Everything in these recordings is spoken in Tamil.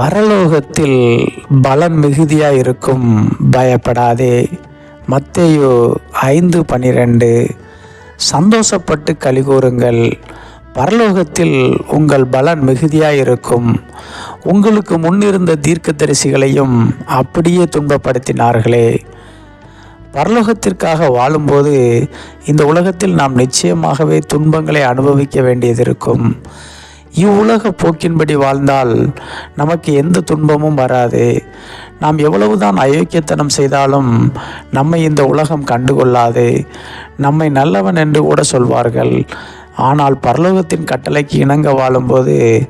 பரலோகத்தில் பலன் மிகுதியாக இருக்கும் பயப்படாதே. மத்தேயு ஐந்து பனிரெண்டு. சந்தோஷப்பட்டு கலிகூறுங்கள் பரலோகத்தில் உங்கள் பலன் மிகுதியாக இருக்கும் உங்களுக்கு முன்னிருந்த தீர்க்கதரிசிகளையும் அப்படியே துன்பப்படுத்தினார்களே. பரலோகத்திற்காக வாழும்போது இந்த உலகத்தில் நாம் நிச்சயமாகவே துன்பங்களை அனுபவிக்க வேண்டியது இருக்கும் இவ்வுலக போக்கின்படி வாழ்ந்தால் நமக்கு எந்த துன்பமும் வராது. நாம் எவ்வளவுதான் அயோக்கியத்தனம் செய்தாலும் நம்மை இந்த உலகம் கண்டுகொள்ளாது. நம்மை நல்லவன் என்று கூட சொல்வார்கள். ஆனால் பரலோகத்தின் கட்டளைக்கு இணங்க வாழும்போது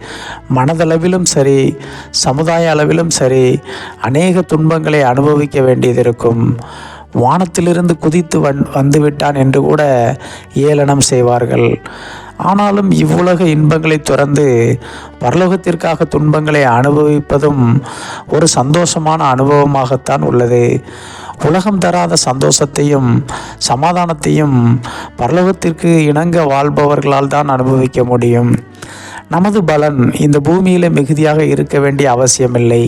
மனதளவிலும் சரி சமுதாய அளவிலும் சரி அநேக துன்பங்களை அனுபவிக்க வேண்டியது இருக்கும் வானத்திலிருந்து குதித்து வந் வந்துவிட்டான் என்று கூட ஏளனம் செய்வார்கள். ஆனாலும் இவ்வுலக இன்பங்களை துறந்து பரலோகத்திற்காக துன்பங்களை அனுபவிப்பதும் ஒரு சந்தோஷமான அனுபவமாகத்தான் உள்ளது. உலகம் தராத சந்தோஷத்தையும் சமாதானத்தையும் பரலோகத்திற்கு இணங்க வாழ்பவர்களால் தான் அனுபவிக்க முடியும். நமது பலன் இந்த பூமியில் மிகுதியாக இருக்க வேண்டிய அவசியமில்லை.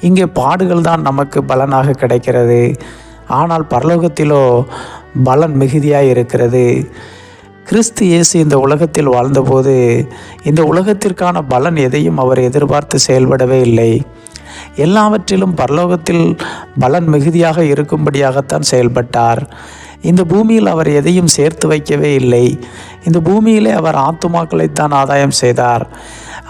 இங்கே பாடுகள் தான் நமக்கு பலனாக கிடைக்கிறது. ஆனால் பரலோகத்திலோ பலன் மிகுதியாக இருக்கிறது. கிறிஸ்து இயேசு இந்த உலகத்தில் வாழ்ந்தபோது இந்த உலகத்திற்கான பலன் எதையும் அவர் எதிர்பார்த்து செயல்படவே இல்லை. எல்லாவற்றிலும் பரலோகத்தில் பலன் மிகுதியாக இருக்கும்படியாகத்தான் செயல்பட்டார். இந்த பூமியில் அவர் எதையும் சேர்த்து வைக்கவே இல்லை. இந்த பூமியிலே அவர் ஆத்துமாக்களைத்தான் ஆதாயம் செய்தார்.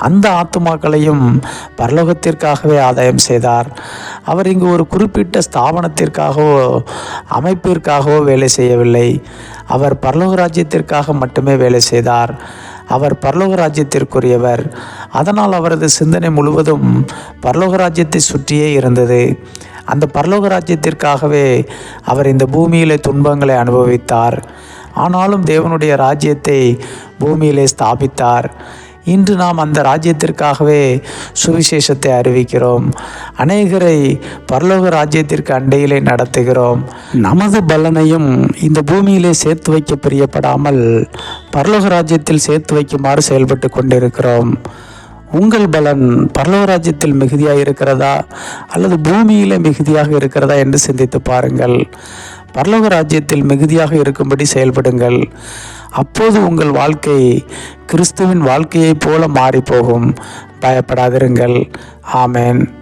அந்த ஆத்துமாக்களையும் பரலோகத்திற்காகவே ஆதாயம் செய்தார். அவர் இங்கு ஒரு குறிப்பிட்ட ஸ்தாபனத்திற்காகவோ அமைப்பிற்காகவோ வேலை செய்யவில்லை. அவர் பரலோக ராஜ்யத்திற்காக மட்டுமே வேலை செய்தார். அவர் பரலோக ராஜ்யத்திற்குரியவர். அதனால் அவரது சிந்தனை முழுவதும் பரலோக ராஜ்யத்தை சுற்றியே இருந்தது. அந்த பரலோக ராஜ்யத்திற்காகவே அவர் இந்த பூமியிலே துன்பங்களை அனுபவித்தார். ஆனாலும் தேவனுடைய ராஜ்யத்தை பூமியிலே ஸ்தாபித்தார். இன்று நாம் அந்த ராஜ்யத்திற்காகவே சுவிசேஷத்தை அறிவிக்கிறோம். அநேகரை பரலோக ராஜ்யத்திற்கு அண்டையிலே நடத்துகிறோம். நமது பலனையும் இந்த பூமியிலே சேர்த்து வைக்க பிரியப்படாமல் பரலோக ராஜ்யத்தில் சேர்த்து வைக்குமாறு செயல்பட்டு கொண்டிருக்கிறோம். உங்கள் பலன் பரலோக ராஜ்யத்தில் மிகுதியாக இருக்கிறதா அல்லது பூமியிலே மிகுதியாக இருக்கிறதா? என்று சிந்தித்து பாருங்கள். பரலோக ராஜ்யத்தில் மிகுதியாக இருக்கும்படி செயல்படுங்கள். அப்போது உங்கள் வாழ்க்கை கிறிஸ்துவின் வாழ்க்கையைப் போல மாறிப்போகும். பயப்படாதிருங்கள். ஆமேன்.